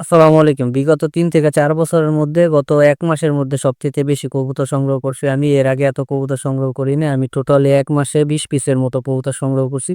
আসসালামু আলাইকুম। বিগত তিন থেকে চার বছরের মধ্যে, গত এক মাসের মধ্যে সবচেয়ে বেশি কবুতর সংগ্রহ করছি আমি। এর আগে এত কবুতর সংগ্রহ করি করিনি। আমি টোটালি এক মাসে বিশ পিসের মতো কবুতর সংগ্রহ করছি।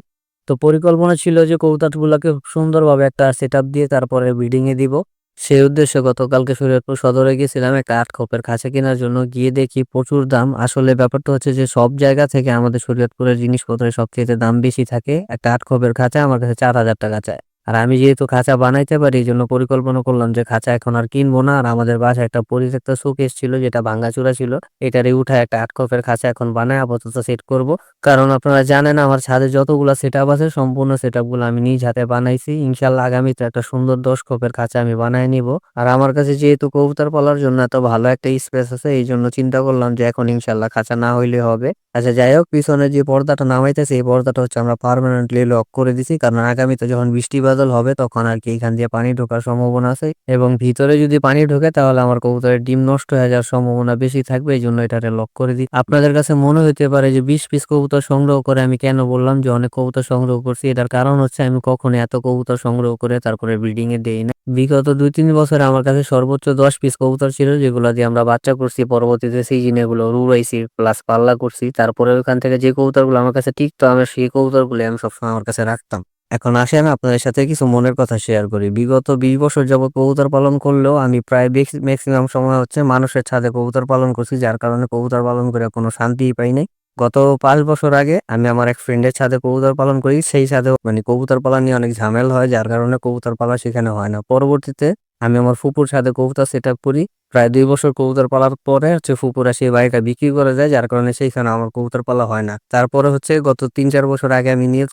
তো পরিকল্পনা ছিল যে কবুতরগুলোকে সুন্দরভাবে একটা সেট দিয়ে তারপরে ব্রিডিং এ দিব। সেই উদ্দেশ্যে গতকালকে শরীয়তপুর সদরে গেছিলাম একটা আট খোপের খাঁচা কেনার জন্য। গিয়ে দেখি প্রচুর দাম। আসলে ব্যাপারটা হচ্ছে যে সব জায়গা থেকে আমাদের শরীয়তপুরের জিনিসপত্রের সবচেয়ে দাম বেশি থাকে। একটা আট খোপের খাঁচা আমার কাছে চার হাজার টাকা চায়। আর আমি যেহেতু খাঁচা বানাইতে পারি এই জন্য পরিকল্পনা করলাম যে খাঁচা এখন আর কিনবো না। আর আমাদের বাসায় একটা পরিত্যক্ত শোকেস ছিল, যেটা ভাঙাচুরা ছিল। এটারে উঠায় একটা আট কপের খাঁচা এখন বানায় আপাতত সেট করব। কারণ আপনারা জানেন, আমার ছাদে যতগুলো সেট আপ আছে, সম্পূর্ণ সেটগুলো আমি নিজ হাতে বানাইছি। ইনশাল্লাহ আগামীতে একটা সুন্দর দশ কপের খাঁচা আমি বানায় নিব। আর আমার কাছে যেহেতু কবুতর পালার জন্য এত ভালো একটা স্পেস আছে এই জন্য চিন্তা করলাম যে এখন ইনশাল্লাহ খাঁচা না হইলে হবে। আচ্ছা যাই হোক, পিছনে যে পর্দাটা নামাইতেছে, এই পর্দাটা হচ্ছে আমরা পারমানেন্টলি লক করে দিছি। কারণ আগামীতে যখন বৃষ্টি বাদল হবে, তখন আর কি এখান দিয়ে পানি ঢোকার সম্ভাবনা আছে। এবং ভিতরে যদি পানি ঢোকে, তাহলে আমার কবুতরের ডিম নষ্ট হয়ে যাওয়ার সম্ভাবনা বেশি থাকবে, এই জন্য এটাতে লক করে দিই। আপনাদের কাছে মনে হতে পারে যে বিশ পিস কবুতর সংগ্রহ করে আমি কেন বললাম যে অনেক কবুতর সংগ্রহ করছি, এটার কারণ হচ্ছে আমি কখনো এত কবুতর সংগ্রহ করে তারপরে ব্রিডিং এ দেই না। বিগত দুই তিন বছরে আমার কাছে সর্বোচ্চ দশ পিস কবুতর ছিল, যেগুলো দিয়ে আমরা বাচ্চা করছি, পরবর্তীতে সিজনে এগুলো রুড়াইছি প্লাস পাল্লা করছি। তারপরে ওখান থেকে যে কবুতরগুলো আমার কাছে টিকতো আমি সেই কবুতরগুলো আমি সবসময় আমার কাছে রাখতাম। এখন আসেন আপনাদের সাথে কিছু মনের কথা শেয়ার করি। বিগত বিশ বছর যাবত কবুতর পালন করলেও আমি প্রায় ম্যাক্সিমাম সময় হচ্ছে মানুষের ছাদে কবুতর পালন করছি, যার কারণে কবুতর পালন করে কোনো শান্তিই পাই নাই। গত পাঁচ বছর আগে আমি আমার এক ফ্রেন্ডের ছাদে কবুতর পালন করি, সেই ছাদে মানে কবুতর পালন নিয়ে অনেক ঝামেলা হয়, যার কারণে কবুতর পালা সেখানে হয় না। পরবর্তীতে আমি আমার ফুপুর ছাদে কবুতর সেট আপ করি প্রায় দুই বছর কবুতর পালার পরে হচ্ছে ফুপুরা সেই বাড়িটা বিক্রি করে যায় যার কারণে সেইখানে আমার কবুতর পালা হয় না। তারপরে হচ্ছে গত তিন চার বছর আগে আমি নিয়োগ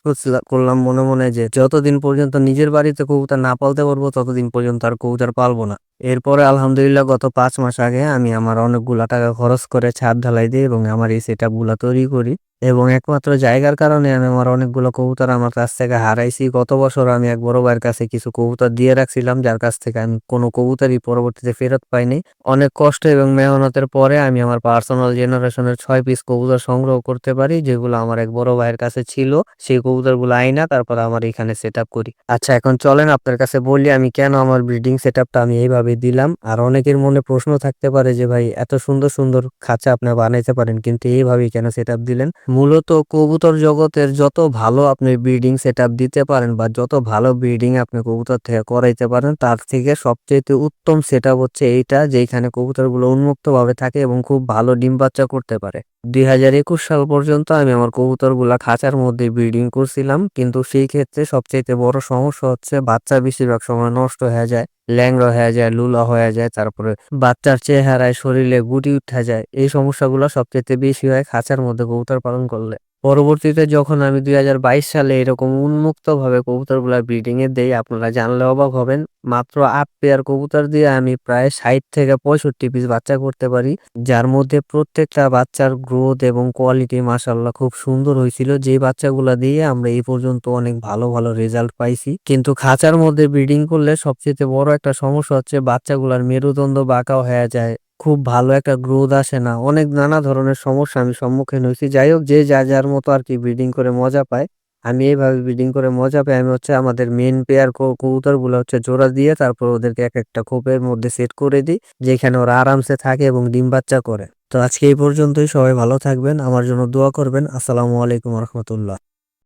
করলাম মনে মনে যে যতদিন পর্যন্ত নিজের বাড়িতে কবুতর না পালতে পারব, ততদিন পর্যন্ত আর কবুতর পালবো না। এরপরে আলহামদুলিল্লাহ গত পাঁচ মাস আগে আমি আমার অনেকগুলা টাকা খরচ করে ছাদ ঢালাই দিই এবং আমার এই সেট তৈরি করি। এবং একমাত্র জায়গার কারণে আমি আমার অনেকগুলো কবুতর আমার কাছ থেকে হারাইছি। গত বছর আমি এক বড় ভাইয়ের কাছে কিছু কবুতর দিয়ে রাখছিলাম, যার কাছ থেকে আমি কোনো কবুতরই পরবর্তীতে ফেরত পাইনি। অনেক কষ্ট এবং মেহনতের পরে আমি আমার পার্সোনাল জেনারেশনের ছয় পিস কবুতর সংগ্রহ করতে পারি, যেগুলো আমার এক বড় ভাইয়ের কাছে ছিল। সেই কবুতরগুলো আইনা তারপর আমার এখানে সেট করি। আচ্ছা এখন চলেন আপনার কাছে বলি, আমি কেন আমার ব্রিডিং সেট আমি এইভাবে দিলাম? আর অনেকের মনে প্রশ্ন থাকতে পারে যে, ভাই, এত সুন্দর সুন্দর খাঁচা আপনি বানাইতে পারেন, কিন্তু এইভাবেই কেন সেট দিলেন? মূলত কবুতর জগতের যত ভালো আপনি ব্রিডিং সেট দিতে পারেন বা যত ভালো ব্রিডিং আপনি কবুতর থেকে করাইতে পারেন, তার থেকে সবচেয়ে উত্তম সেট হচ্ছে এইটা যেখানে কবুতরগুলো উন্মুক্তভাবে থাকে এবং খুব ভালো ডিম বাচ্চা করতে পারে। দুই হাজার একুশ সাল পর্যন্ত আমি আমার কবুতরগুলা খাঁচার মধ্যে ব্রিডিং করছিলাম, কিন্তু সেই ক্ষেত্রে সবচেয়ে বড় সমস্যা হচ্ছে বাচ্চা বেশিরভাগ সময় নষ্ট হয়ে যায়, ল্যাংড়া হয়ে যায়, লুলা হয়ে যায়, তারপরে বাচ্চার চেহারায় শরীরে গুটি উঠে যায়। এই সমস্যাগুলো সবচেয়ে বেশি হয় খাঁচার মধ্যে কবুতর পালন করলে। পরবর্তীতে যখন আমি দুই হাজার বাইশ সালে এরকম উন্মুক্ত উন্মুক্তভাবে কবুতরগুলা ব্রিডিং এ দেই, আপনারা জানলে অবাক হবেন। মাত্র আট পেয়ার কবুতর দিয়ে আমি প্রায় ষাট থেকে পঁয়ষট্টি পিস বাচ্চা করতে পারি, যার মধ্যে প্রত্যেকটা বাচ্চার গ্রোথ এবং কোয়ালিটি মাসাল্লাহ খুব সুন্দর হয়েছিল। যে বাচ্চাগুলা দিয়ে আমরা এই পর্যন্ত অনেক ভালো ভালো রেজাল্ট পাইছি। কিন্তু খাঁচার মধ্যে ব্রিডিং করলে সবচেয়ে বড় একটা সমস্যা হচ্ছে বাচ্চাগুলার মেরুদণ্ড বাঁকা হয়ে যায়। খুব ভালো একটা গ্রোথ আসে না। অনেক নানা ধরনের সমস্যা আমি সম্মুখীন হয়েছি। যাই হোক, যে যা যার মতো আর কি ব্রিডিং করে মজা পায়, আমি এইভাবে ব্রিডিং করে মজা পাই। আমি হচ্ছে আমাদের মেন পেয়ার কবুতরগুলো হচ্ছে জোড়া দিয়ে তারপর ওদেরকে এক একটা খোপের মধ্যে সেট করে দিই, যেখানে ওরা আরামসে থাকে এবং ডিম বাচ্চা করে। তো আজকে এই পর্যন্তই। সবাই ভালো থাকবেন। আমার জন্য দোয়া করবেন। আসসালামু আলাইকুম রহমতুল্লাহ।